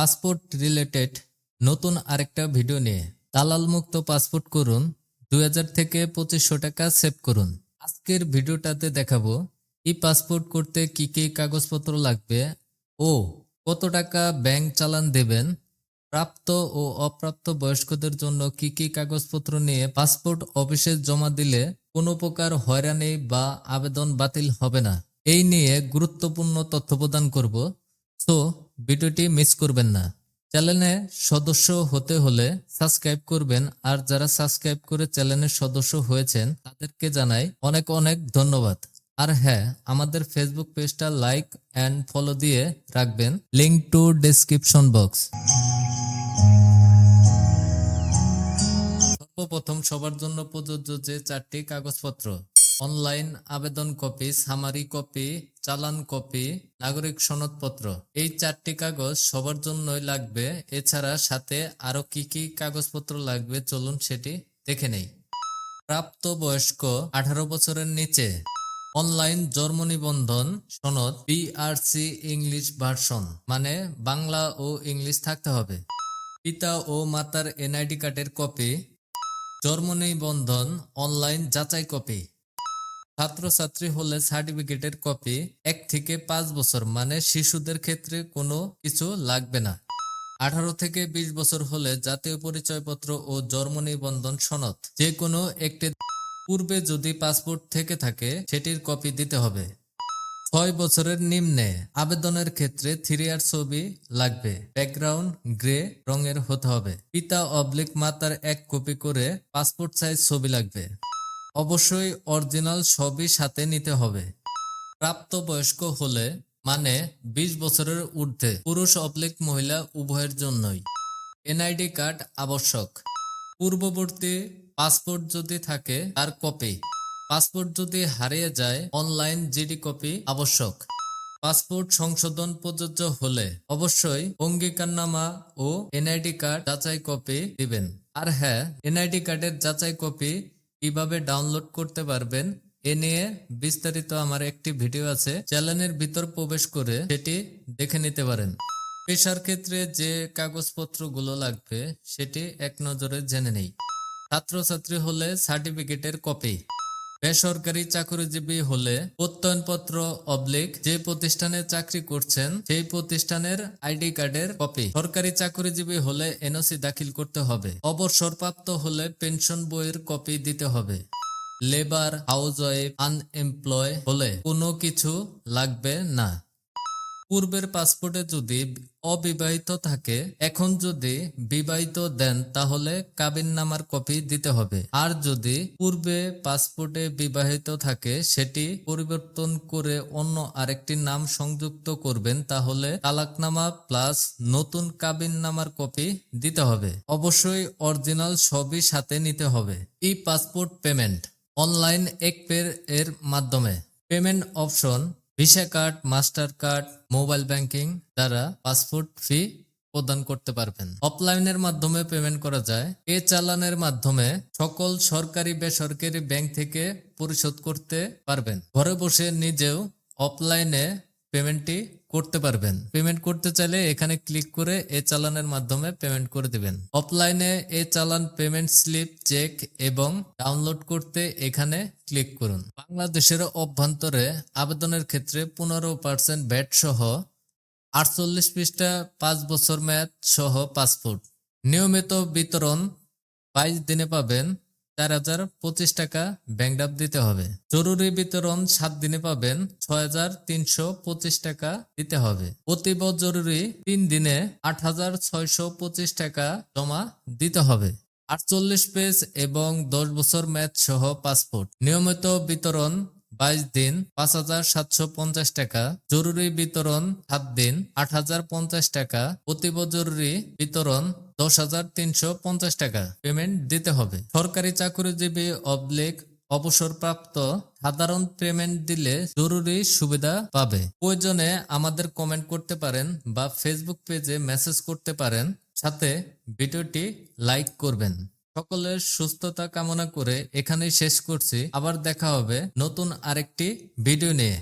Passport related নতুন আরেকটা video নিয়ে দালাল মুক্ত পাসপোর্ট করুন দু হাজার থেকে পঁচিশশো টাকা সেভ করুন। আজকের ভিডিওটাতে দেখাবো ই পাসপোর্ট করতে কি কি কাগজপত্র লাগবে ও কত টাকা ব্যাংক চালান দেবেন, প্রাপ্ত ও অপ্রাপ্ত বয়স্কদের জন্য কি কি কাগজপত্র নিয়ে পাসপোর্ট অফিসে জমা দিলে কোনো প্রকার হয়রানি বা আবেদন বাতিল হবে না। এই নিয়ে গুরুত্বপূর্ণ তথ্য প্রদান করব। সো ভিডিওটি মিস করবেন না। চ্যানেলে সদস্য হতে হলে সাবস্ক্রাইব করবেন। আর যারা সাবস্ক্রাইব করে চ্যানেলের সদস্য হয়েছেন, তাদেরকে জানাই অনেক অনেক ধন্যবাদ। আর হ্যাঁ আমাদের ফেসবুক পেজটা লাইক অ্যান্ড ফলো দিয়ে রাখবেন। লিংক টু ডেসক্রিপশন বক্স সর্বপ্রথম সবার জন্য প্রযোজ্য যে চারটি কাগজপত্র। অনলাইন আবেদন কপি সামারি কপি, চালান কপি, নাগরিক সনদপত্র। এই চারটি কাগজ সবার জন্যই লাগবে। এছাড়া সাথে আরও কি কি কাগজপত্র লাগবে চলুন সেটি দেখে নেই। প্রাপ্ত বয়স্ক আঠারো বছরের নিচে। অনলাইন জন্ম নিবন্ধন সনদ বিআরসি ইংলিশ ভার্সন মানে বাংলা ও ইংলিশ থাকতে হবে। পিতা ও মাতার এনআইডি কার্ডের কপি। জন্ম নিবন্ধন অনলাইন যাচাই কপি। ছাত্রছাত্রী হলে সার্টিফিকেটের কপি এক থেকে পাঁচ বছর মানে শিশুদের ক্ষেত্রে কোনো কিছু লাগবে না। আঠারো থেকে বিশ বছর হলে জাতীয় পরিচয়পত্র ও জন্ম নিবন্ধন সনদ, যে কোনো একটি পূর্বে যদি পাসপোর্ট থেকে থাকে, সেটির কপি দিতে হবে। ছয় বছরের নিম্নে আবেদনের ক্ষেত্রে থ্রি আর ছবি লাগবে। ব্যাকগ্রাউন্ড গ্রে রঙের হতে হবে। পিতা অবলিক মাতার এক কপি করে পাসপোর্ট সাইজ ছবি লাগবে। অবশ্যই অরিজিনাল সবই সাথে নিতে হবে। প্রাপ্তবয়স্ক হলে মানে ২০ বছরের ঊর্ধ্বে পুরুষ অবলিক মহিলা উভয়ের জন্যই। এনআইডি কার্ড আবশ্যক। পূর্ববর্তী পাসপোর্ট যদি থাকে, তার কপি। পাসপোর্ট যদি হারিয়ে যায়, অনলাইন জিডি কপি আবশ্যক। পাসপোর্ট সংশোধন প্রযোজ্য হলে অবশ্যই অঙ্গীকারনামা ও এনআইডি কার্ড যাচাই কপি দিবেন। আর হ্যাঁ এনআইডি কার্ডের যাচাই কপি কীভাবে ডাউনলোড করতে পারবেন, এ নিয়ে বিস্তারিত আমার একটি ভিডিও আছে। চ্যানেলের ভিতর প্রবেশ করে সেটি দেখে নিতে পারেন। পেশার ক্ষেত্রে যে কাগজপত্রগুলো লাগবে, সেটি এক নজরে জেনে নেই। ছাত্রছাত্রী হলে সার্টিফিকেটের কপি বেসরকারি চাকরিজীবী হলে প্রত্যয়নপত্র অবলিক যে প্রতিষ্ঠানে চাকরি করছেন, সেই প্রতিষ্ঠানের আইডি কার্ডের কপি। সরকারি চাকরিজীবী হলে এনওসি দাখিল করতে হবে। অবসরপ্রাপ্ত হলে পেনশন বইয়ের কপি দিতে হবে। লেবার হাউস ওয়াইফ আনএমপ্লয় হলে কোনো কিছু লাগবে না। পূর্বের পাসপোর্টে যদি অবিবাহিত থাকে, এখন যদি বিবাহিত দেন, তাহলে কাবিন নামার কপি দিতে হবে। আর যদি পূর্বে পাসপোর্টে বিবাহিত থাকে, সেটি পরিবর্তন করে অন্য আরেকটি নাম সংযুক্ত করবেন, তাহলে তালাকনামা প্লাস নতুন কাবিন নামার কপি দিতে হবে। অবশ্যই অরিজিনাল সবই সাথে নিতে হবে। ই পাসপোর্ট পেমেন্ট অনলাইন এক পের এর মাধ্যমে। Payment option Visa card, Mastercard, mobile banking দ্বারা পাসপোর্ট ফি প্রদান করতে পারবেন। অফলাইনের মাধ্যমে পেমেন্ট করা যায়। এ চালানের মাধ্যমে সকল সরকারি বেসরকারি ব্যাংক থেকে পরিশোধ করতে পারবেন। ঘরে বসে নিজেও অফলাইনে পেমেন্টটি করতে পারবেন। পেমেন্ট করতে চাইলে এখানে ক্লিক করে এ চালানের মাধ্যমে পেমেন্ট করে দিবেন। অফলাইনে এ চালান পেমেন্ট স্লিপ চেক এবং ডাউনলোড করতে এখানে ক্লিক করুন। বাংলাদেশের অভ্যন্তরে আবেদনের ক্ষেত্রে পনেরো পার্সেন্ট ভ্যাট সহ আটচল্লিশ পৃষ্ঠা পাঁচ বছর মেয়াদ সহ পাসপোর্ট নিয়মিত বিতরণ বাইশ দিনে পাবেন। চার হাজার পঁচিশ টাকা ব্যাংক ডাব দিতে হবে। জরুরি বিতরণ সাত দিনে পাবেন, ছয় হাজার তিনশো পঁচিশ টাকা দিতে হবে। অতীব জরুরি তিন দিনে আট হাজার ছয়শো পঁচিশ টাকা জমা দিতে হবে। আটচল্লিশ পেজ এবং দশ বছর ম্যাচ সহ পাসপোর্ট। নিয়মিত বিতরণ বাইশ দিন, পাঁচ হাজার সাতশো পঞ্চাশ টাকা। জরুরি বিতরণ সাত দিন, আট হাজার পঞ্চাশ টাকা। অতীব জরুরি বিতরণ দশ হাজার তিনশো পঞ্চাশ টাকা। পেমেন্ট দিতে হবে। সরকারি চাকরিজীবী অবলিক অবসরপ্রাপ্ত সাধারণ পেমেন্ট দিলে জরুরি সুবিধা পাবে। প্রয়োজনে আমাদের কমেন্ট করতে পারেন বা ফেসবুক পেজে মেসেজ করতে পারেন। সাথে ভিডিওটি লাইক করবেন। সকলের সুস্থতা কামনা করে এখানেই শেষ করছি। আবার দেখা হবে নতুন আরেকটি ভিডিও নিয়ে।